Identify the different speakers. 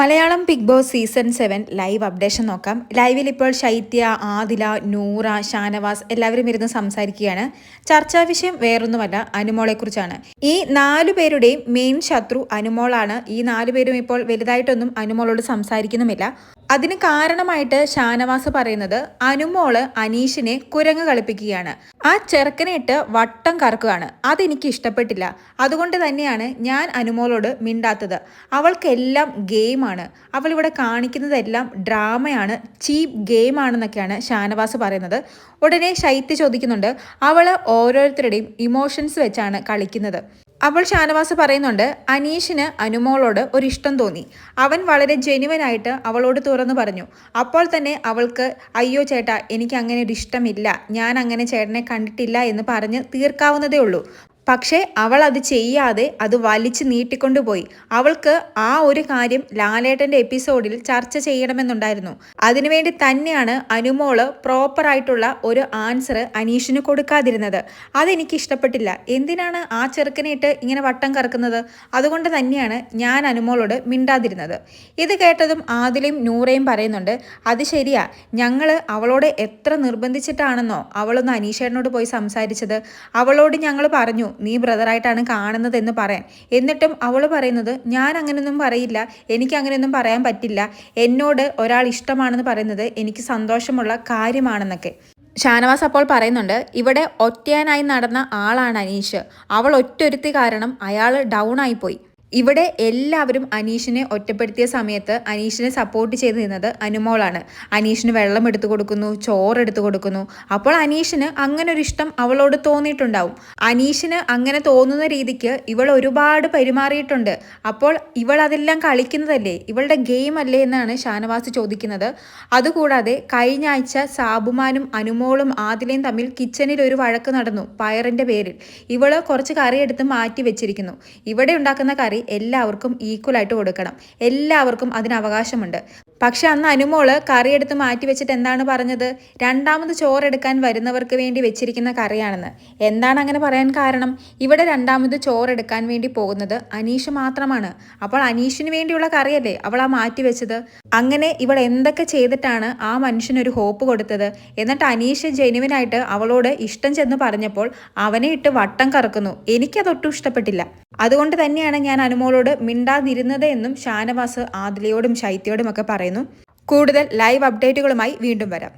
Speaker 1: Malayalam Bigg Boss season seven live updation നോക്കാം. ലൈവിൽ ഇപ്പോൾ ശൈത്യ ആദില നൂറ ഷാനവാസ് എല്ലാവരും ഇരുന്ന് സംസാരിക്കുകയാണ്. ചർച്ചാ വിഷയം വേറൊന്നുമല്ല അനുമോളെക്കുറിച്ചാണ്. ഈ നാലു പേരുടെയും മെയിൻ ശത്രു അനുമോളാണ്. ഈ നാലു പേരും ഇപ്പോൾ വലുതായിട്ടൊന്നും അനുമോളോട് സംസാരിക്കുന്നുമില്ല. അതിന് കാരണമായിട്ട് ഷാനവാസ് പറയുന്നത് അനുമോൾ അനീഷിനെ കുരങ്ങ് കളിപ്പിക്കുകയാണ്. ആ ചെറുക്കനെ ഇട്ട് വട്ടം കറക്കുകയാണ്. അതെനിക്ക് ഇഷ്ടപ്പെട്ടില്ല. അതുകൊണ്ട് തന്നെയാണ് ഞാൻ അനുമോളോട് മിണ്ടാത്തത്. അവൾക്കെല്ലാം ഗെയിമാണ്. അവൾ ഇവിടെ കാണിക്കുന്നതെല്ലാം ഡ്രാമയാണ്. ചീപ്പ് ഗെയിമാണെന്നൊക്കെയാണ് ഷാനവാസ് പറയുന്നത്. ഉടനെ ശൈത്യ ചോദിക്കുന്നുണ്ട്. അവൾ ഓരോരുത്തരുടെയും ഇമോഷൻസ് വെച്ചാണ് കളിക്കുന്നത്. അപ്പോൾ ഷാനവാസ് പറയുന്നുണ്ട് അനീഷിന് അനുമോളോട് ഒരു ഇഷ്ടം തോന്നി. അവൻ വളരെ ജെനുവനായിട്ട് അവളോട് തുറന്നു പറഞ്ഞു. അപ്പോൾ തന്നെ അവൾക്ക് അയ്യോ ചേട്ടാ എനിക്ക് അങ്ങനെ ഒരു ഇഷ്ടമില്ല ഞാൻ അങ്ങനെ ചേട്ടനെ കണ്ടിട്ടില്ല എന്ന് പറഞ്ഞ് തീർക്കാവുന്നതേ ഉള്ളൂ. പക്ഷേ അവൾ അത് ചെയ്യാതെ അത് വലിച്ചു നീട്ടിക്കൊണ്ടുപോയി അവൾക്ക് ആ ഒരു കാര്യം ലാലേട്ടന്റെ എപ്പിസോഡിൽ ചർച്ച ചെയ്യണമെന്നുണ്ടായിരുന്നു. അതിനുവേണ്ടി തന്നെയാണ് അനുമോൾ പ്രോപ്പറായിട്ടുള്ള ഒരു ആൻസർ അനീഷിന് കൊടുക്കാതിരുന്നത്. അതെനിക്ക് ഇഷ്ടപ്പെട്ടില്ല. എന്തിനാണ് ആ ചെറുക്കനെ ഇട്ട് ഇങ്ങനെ വട്ടം കറക്കുന്നത്? അതുകൊണ്ട് തന്നെയാണ് ഞാൻ അനുമോളോട് മിണ്ടാതിരുന്നത്. ഇത് കേട്ടതും ആദിലയും നൂറയും പറയുന്നുണ്ട് അത് ശരിയാ. ഞങ്ങൾ അവളോട് എത്ര നിർബന്ധിച്ചിട്ടാണെന്നോ അവളൊന്ന് അനീഷേട്ടനോട് പോയി സംസാരിച്ചത്. അവളോട് ഞങ്ങൾ പറഞ്ഞു നീ ബ്രദറായിട്ടാണ് കാണുന്നത് എന്ന് പറയാൻ. എന്നിട്ടും അവൾ പറയുന്നത് ഞാൻ അങ്ങനെയൊന്നും പറയില്ല. എനിക്ക് അങ്ങനെയൊന്നും പറയാൻ പറ്റില്ല. എന്നോട് ഒരാൾ ഇഷ്ടമാണെന്ന് പറയുന്നത് എനിക്ക് സന്തോഷമുള്ള കാര്യമാണെന്നൊക്കെ. ഷാനവാസ് അപ്പോൾ പറയുന്നുണ്ട് ഇവിടെ ഒറ്റയാനായി നടന്ന ആളാണ് അനീഷ്. അവൾ ഒറ്റൊരുത്തി കാരണം അയാൾ ഡൗൺ ആയിപ്പോയി ഇവിടെ എല്ലാവരും അനീഷിനെ ഒറ്റപ്പെടുത്തിയ സമയത്ത് അനീഷിനെ സപ്പോർട്ട് ചെയ്ത് നിന്നത് അനുമോളാണ്. അനീഷിന് വെള്ളം എടുത്തു കൊടുക്കുന്നു ചോറ് എടുത്തു കൊടുക്കുന്നു. അപ്പോൾ അനീഷിന് അങ്ങനെ ഒരു ഇഷ്ടം അവളോട് തോന്നിയിട്ടുണ്ടാവും. അനീഷിന് അങ്ങനെ തോന്നുന്ന രീതിക്ക് ഇവൾ ഒരുപാട് പെരുമാറിയിട്ടുണ്ട്. അപ്പോൾ ഇവൾ അതെല്ലാം കളിക്കുന്നതല്ലേ? ഇവളുടെ ഗെയിം അല്ലേ എന്നാണ് ഷാനവാസ് ചോദിക്കുന്നത്. അതുകൂടാതെ കഴിഞ്ഞ ആഴ്ച സാബുമാനും അനുമോളും ആദിലയും തമ്മിൽ കിച്ചണിൽ ഒരു വഴക്ക് നടന്നു പയറിന്റെ പേരിൽ. ഇവൾ കുറച്ച് കറി എടുത്ത് മാറ്റി വെച്ചിരിക്കുന്നു. ഇവിടെ ഉണ്ടാക്കുന്ന കറി എല്ലാവർക്കും ഈക്വൽ ആയിട്ട് കൊടുക്കണം. എല്ലാവർക്കും അതിന് അവകാശമുണ്ട്. പക്ഷെ അന്ന് അനുമോൾ കറി എടുത്ത് മാറ്റി വെച്ചിട്ട് എന്താണ് പറഞ്ഞത്? രണ്ടാമത് ചോറെടുക്കാൻ വരുന്നവർക്ക് വേണ്ടി വെച്ചിരിക്കുന്ന കറിയാണെന്ന്. എന്താണ് അങ്ങനെ പറയാൻ കാരണം? ഇവിടെ രണ്ടാമത് ചോറെടുക്കാൻ വേണ്ടി പോകുന്നത് അനീഷ് മാത്രമാണ്. അപ്പോൾ അനീഷിന് വേണ്ടിയുള്ള കറിയല്ലേ അവൾ ആ മാറ്റി വെച്ചത്? അങ്ങനെ ഇവൾ എന്തൊക്കെ ചെയ്തിട്ടാണ് ആ മനുഷ്യനൊരു ഹോപ്പ് കൊടുത്തത്? എന്നിട്ട് അനീഷ് ജെനുവിനായിട്ട് അവളോട് ഇഷ്ടം ചെന്ന് പറഞ്ഞപ്പോൾ അവനെ ഇട്ട് വട്ടം കറക്കുന്നു. എനിക്കതൊട്ടും ഇഷ്ടപ്പെട്ടില്ല. അതുകൊണ്ട് തന്നെയാണ് ഞാൻ അനുമോളോട് മിണ്ടാതിരുന്നത് എന്നും ഷാനവാസ് ആദിലയോടും ശൈത്യയോടും ഒക്കെ പറയുന്നു. കൂടുതൽ ലൈവ് അപ്ഡേറ്റുകളുമായി വീണ്ടും വരാം.